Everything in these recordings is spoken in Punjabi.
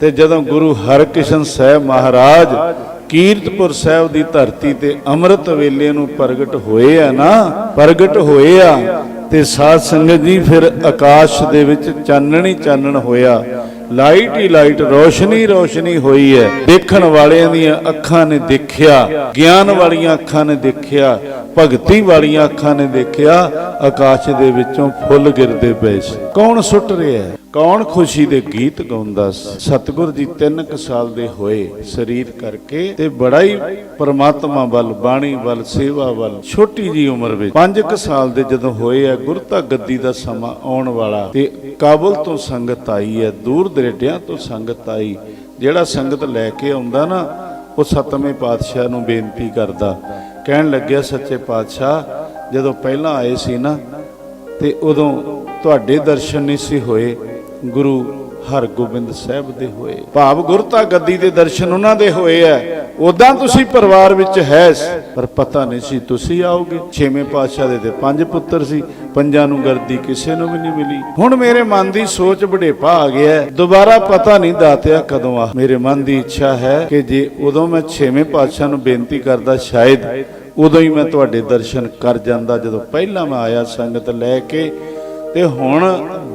ਤੇ ਜਦੋਂ ਗੁਰੂ ਹਰਕ੍ਰਿਸ਼ਨ ਸਾਹਿਬ ਮਹਾਰਾਜ ਕੀਰਤਪੁਰ ਸਾਹਿਬ ਦੀ ਧਰਤੀ ਤੇ ਅੰਮ੍ਰਿਤ ਵੇਲੇ ਨੂੰ ਪ੍ਰਗਟ ਹੋਏ ਆ ਨਾ, ਪ੍ਰਗਟ ਹੋਏ ਆ, ਤੇ ਸਾਧ ਸੰਗਤ ਜੀ ਫਿਰ ਆਕਾਸ਼ ਦੇ ਵਿੱਚ ਹੀ ਚਾਨਣ ਹੋਇਆ। ਲਾਈਟ ਹੀ ਲਾਈਟ, ਰੋਸ਼ਨੀ ਰੋਸ਼ਨੀ ਹੋਈ ਹੈ। ਦੇਖਣ ਵਾਲਿਆਂ ਦੀਆਂ ਅੱਖਾਂ ਨੇ ਦੇਖਿਆ, ਗਿਆਨ ਵਾਲੀਆਂ ਅੱਖਾਂ ਨੇ ਦੇਖਿਆ, ਭਗਤੀ ਵਾਲੀਆਂ ਅੱਖਾਂ ਨੇ ਦੇਖਿਆ, ਆਕਾਸ਼ ਦੇ ਵਿੱਚੋਂ ਫੁੱਲ ਗਿਰਦੇ ਪਏ ਸੀ। ਕੌਣ ਸੁੱਟ ਰਿਹਾ ਹੈ? ਕੌਣ ਖੁਸ਼ੀ ਦੇ ਗੀਤ ਗਾਉਂਦਾ ਸੀ? ਸਤਿਗੁਰ ਜੀ 3 ਕੁ ਸਾਲ ਦੇ ਹੋਏ ਸਰੀਰ ਕਰਕੇ ਤੇ ਬੜਾ ਹੀ ਪਰਮਾਤਮਾ ਵੱਲ, ਬਾਣੀ ਵੱਲ, ਸੇਵਾ ਵੱਲ, ਛੋਟੀ ਜੀ ਉਮਰ ਵਿੱਚ। 5 ਕੁ ਸਾਲ ਦੇ ਜਦੋਂ ਹੋਏ ਆ ਗੁਰਤਾ ਗੱਦੀ ਦਾ ਸਮਾਂ ਆਉਣ ਵਾਲਾ ਤੇ ਕਾਬਲ ਤੋਂ ਸੰਗਤ ਆਈ ਹੈ ਦੂਰ ਦਰੇਡਿਆਂ ਤੋਂ ਸੰਗਤ ਆਈ। ਜਿਹੜਾ ਸੰਗਤ ਲੈ ਕੇ ਆਉਂਦਾ ਨਾ, ਉਹ ਸਤਵੇਂ ਪਾਤਸ਼ਾਹ ਨੂੰ ਬੇਨਤੀ ਕਰਦਾ। ਕਹਿਣ ਲੱਗਿਆ, ਸੱਚੇ ਪਾਤਸ਼ਾਹ, ਜਦੋਂ ਪਹਿਲਾਂ ਆਏ ਸੀ ਨਾ, ਤੇ ਉਦੋਂ ਤੁਹਾਡੇ ਦਰਸ਼ਨ ਨਹੀਂ ਸੀ ਹੋਏ ਗੁਰੂ ਹਰਗੋਬਿੰਦ ਸਾਹਿਬ ਦੇ ਹੋਏ। ਭਾਵ ਗੁਰਤਾ ਗੱਦੀ ਦੇ ਦਰਸ਼ਨ ਉਹਨਾਂ ਦੇ ਹੋਏ ਐ ਉਦਾਂ ਤੁਸੀਂ ਪਰਿਵਾਰ ਵਿੱਚ ਹੈ ਪਰ ਪਤਾ ਨਹੀਂ ਸੀ ਤੁਸੀਂ ਆਓਗੇ। ਛੇਵੇਂ ਪਾਤਸ਼ਾਹ ਦੇ ਤੇ ਪੰਜ ਪੁੱਤਰ ਸੀ, ਪੰਜਾਂ ਨੂੰ ਗਰਦੀ ਕਿਸੇ ਨੂੰ ਵੀ ਨਹੀਂ ਮਿਲੀ। ਹੁਣ ਮੇਰੇ ਮਨ ਦੀ ਸੋਚ ਬੜੇਪਾ ਆ ਗਿਆ ਦੁਬਾਰਾ ਪਤਾ ਨਹੀਂ ਦਾਤਿਆ ਕਦੋਂ ਆ। ਮੇਰੇ ਮਨ ਦੀ ਇੱਛਾ ਹੈ ਕਿ ਜੇ ਉਦੋਂ ਮੈਂ ਛੇਵੇਂ ਪਾਤਸ਼ਾਹ ਨੂੰ ਬੇਨਤੀ ਕਰਦਾ, ਸ਼ਾਇਦ ਉਦੋਂ ਹੀ ਮੈਂ ਤੁਹਾਡੇ ਦਰਸ਼ਨ ਕਰ ਜਾਂਦਾ। ਜਦੋਂ ਪਹਿਲਾਂ ਮੈਂ ਆਇਆ ਸੰਗਤ ਲੈ ਕੇ ਤੇ ਹੁਣ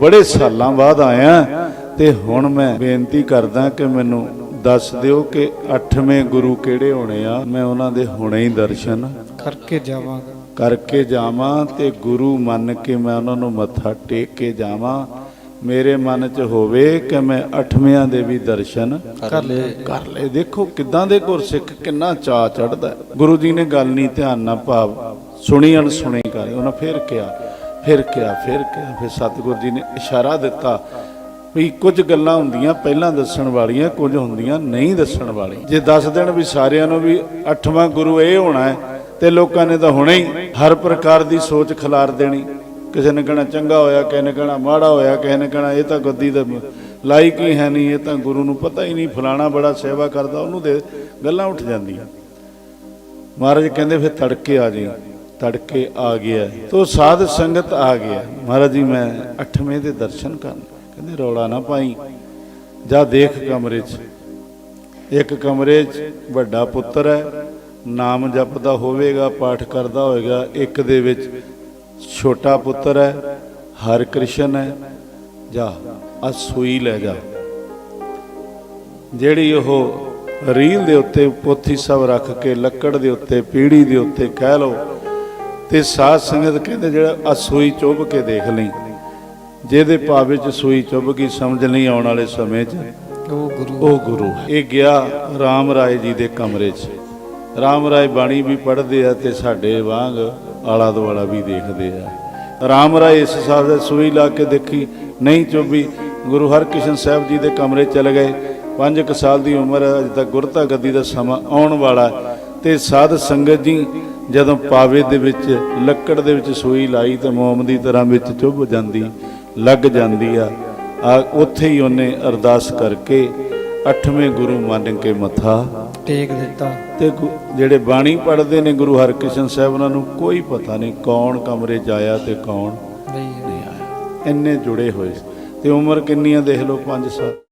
ਬੜੇ ਸਾਲਾਂ ਬਾਅਦ ਆਇਆ ਤੇ ਹੁਣ ਮੈਂ ਬੇਨਤੀ ਕਰਦਾ ਕਿ ਮੈਨੂੰ ਦੱਸ ਦਿਓ ਕਿ ਅੱਠਵੇਂ ਗੁਰੂ ਕਿਹੜੇ ਹੋਣੇ ਆ? ਮੈਂ ਉਹਨਾਂ ਦੇ ਹੁਣੇ ਹੀ ਦਰਸ਼ਨ ਕਰਕੇ ਜਾਵਾਂਗਾ। ਕਰਕੇ ਜਾਵਾਂ ਤੇ ਗੁਰੂ ਮੰਨ ਕੇ ਮੈਂ ਉਹਨਾਂ ਨੂੰ ਮੱਥਾ ਟੇਕ ਕੇ ਜਾਵਾਂ। ਮੇਰੇ ਮਨ 'ਚ ਹੋਵੇ ਕਿ ਮੈਂ ਅੱਠਵਿਆਂ ਦੇ ਵੀ ਦਰਸ਼ਨ ਕਰ ਲੈ ਕਰ ਲੈ ਦੇਖੋ ਕਿਦਾਂ ਦੇ ਗੁਰਸਿੱਖ ਕਿੰਨਾ ਚਾ ਚੜਦਾ ਗੁਰੂ ਜੀ ਨੇ ਗੱਲ ਨਹੀਂ ਧਿਆਨ ਨਾਲ ਭਾਵ ਸੁਣੀ ਅਣਸੁਣੀ ਕਰ। ਉਹਨਾਂ ਫਿਰ ਕਿਹਾ ਫਿਰ ਕਿਹਾ ਫਿਰ ਕਿਹਾ, ਫਿਰ ਸਤਿਗੁਰੂ ਜੀ ਨੇ ਇਸ਼ਾਰਾ ਦਿੱਤਾ ਵੀ ਕੁਝ ਗੱਲਾਂ ਹੁੰਦੀਆਂ ਪਹਿਲਾਂ ਦੱਸਣ ਵਾਲੀਆਂ, ਕੁਝ ਹੁੰਦੀਆਂ ਨਹੀਂ ਦੱਸਣ ਵਾਲੀਆਂ। ਜੇ ਦੱਸ ਦੇਣ ਵੀ ਸਾਰਿਆਂ ਨੂੰ ਵੀ ਅੱਠਵਾਂ ਗੁਰੂ ਇਹ ਹੋਣਾ ਹੈ ਤੇ ਲੋਕਾਂ ਨੇ ਤਾਂ ਹੁਣੇ ਹੀ ਹਰ ਪ੍ਰਕਾਰ ਦੀ ਸੋਚ ਖਿਲਾਰ ਦੇਣੀ। ਕਿਸੇ ਨੇ ਕਹਿਣਾ ਚੰਗਾ ਹੋਇਆ, ਕਿਸੇ ਨੇ ਕਹਿਣਾ ਮਾੜਾ ਹੋਇਆ, ਕਿਸੇ ਨੇ ਕਹਿਣਾ ਇਹ ਤਾਂ ਗੱਦੀ ਦਾ ਲਾਇਕ ਹੀ ਹੈ ਨਹੀਂ, ਇਹ ਤਾਂ ਗੁਰੂ ਨੂੰ ਪਤਾ ਹੀ ਨਹੀਂ, ਫਲਾਣਾ ਬੜਾ ਸੇਵਾ ਕਰਦਾ, ਉਹਨੂੰ ਦੇ ਗੱਲਾਂ ਉੱਠ ਜਾਂਦੀਆਂ। ਮਹਾਰਾਜ ਕਹਿੰਦੇ ਫਿਰ ਤੜਕੇ ਆ ਜੀ ਤੜਕੇ ਆ ਗਿਆ। ਤੋ ਸਾਧ ਸੰਗਤ ਆ ਗਿਆ। ਮਹਾਰਾਜ ਜੀ, ਮੈਂ ਅੱਠਵੇਂ ਦੇ ਦਰਸ਼ਨ ਕਰਨ। ਕਹਿੰਦੇ, ਰੌਲਾ ਨਾ ਪਾਈ। ਜਾ ਦੇਖ ਕਮਰੇ 'ਚ। ਇੱਕ ਕਮਰੇ 'ਚ ਵੱਡਾ ਪੁੱਤਰ ਹੈ। ਨਾਮ ਜਪਦਾ ਹੋਵੇਗਾ, ਪਾਠ ਕਰਦਾ ਹੋਵੇਗਾ। ਇੱਕ ਦੇ ਵਿੱਚ ਛੋਟਾ ਪੁੱਤਰ ਹੈ। ਹਰ ਕ੍ਰਿਸ਼ਨ ਹੈ। ਜਾ, ਆ ਸੂਈ ਲੈ ਜਾ। ਜਿਹੜੀ ਉਹ ਰੀਲ ਦੇ ਉੱਤੇ, ਪੋਥੀ ਸਭ ਰੱਖ ਕੇ, ਲੱਕੜ ਦੇ ਉੱਤੇ, ਪੀੜੀ ਦੇ ਉੱਤੇ ਕਹਿ ਲਓ ਤੇ ਸਾਧ ਸੰਗਤ ਕਹਿੰਦੇ ਜਿਹੜਾ ਆ ਸੂਈ ਚੁੱਭ ਕੇ ਦੇਖ ਲਈ। ਜਿਹਦੇ ਭਾਵ ਵਿੱਚ ਸੂਈ ਚੁੱਭ ਗਈ ਸਮਝ ਨਹੀਂ ਆਉਣ ਵਾਲੇ ਸਮੇਂ 'ਚ। ਉਹ ਗੁਰੂ ਉਹ ਗੁਰੂ। ਇਹ ਗਿਆ RAM ਰਾਏ ਜੀ ਦੇ ਕਮਰੇ 'ਚ। RAM ਰਾਏ ਬਾਣੀ ਵੀ ਪੜ੍ਹਦੇ ਆ ਤੇ ਸਾਡੇ ਵਾਂਗ ਆਲਾ ਦੁਆਲਾ ਵੀ ਦੇਖਦੇ ਆ। RAM ਰਾਏ ਇਸ ਸਾਲ ਦਾ ਸੂਈ ਲਾ ਕੇ ਦੇਖੀ ਨਹੀਂ ਚੁੱਭੀ। ਗੁਰੂ ਹਰਕ੍ਰਿਸ਼ਨ ਸਾਹਿਬ ਜੀ ਦੇ ਕਮਰੇ ਚਲੇ ਗਏ। ਪੰਜ ਕੁ ਸਾਲ ਦੀ ਉਮਰ ਅਜੇ ਤੱਕ ਗੁਰਤਾ ਗੱਦੀ ਦਾ ਸਮਾਂ ਆਉਣ ਵਾਲਾ। ਤੇ ਸਾਧ ਸੰਗਤ ਜੀ ਜਦੋਂ ਪਾਵੇ ਦੇ ਵਿੱਚ ਲੱਕੜ ਦੇ ਵਿੱਚ ਸੂਈ ਲਾਈ ਤੇ ਮੋਮ ਦੀ ਤਰ੍ਹਾਂ ਵਿੱਚ ਚੁੱਭ ਜਾਂਦੀ ਲੱਗ ਜਾਂਦੀ ਆ। ਆ ਉੱਥੇ ਹੀ ਉਹਨੇ ਅਰਦਾਸ ਕਰਕੇ ਅੱਠਵੇਂ ਗੁਰੂ ਮੰਨ ਕੇ ਮੱਥਾ ਟੇਕ ਦਿੱਤਾ। ਤੇ ਜਿਹੜੇ ਬਾਣੀ ਪੜ੍ਹਦੇ ਨੇ ਗੁਰੂ ਹਰਕ੍ਰਿਸ਼ਨ ਸਾਹਿਬ ਉਹਨਾਂ ਨੂੰ ਕੋਈ ਪਤਾ ਨਹੀਂ ਕੌਣ ਕਮਰੇ 'ਚ ਆਇਆ ਤੇ ਕੌਣ ਨਹੀਂ ਆਇਆ। ਇੰਨੇ ਜੁੜੇ ਹੋਏ। ਤੇ ਉਮਰ ਕਿੰਨੀ ਆ ਦੇਖ ਲਓ 5 ਸਾਲ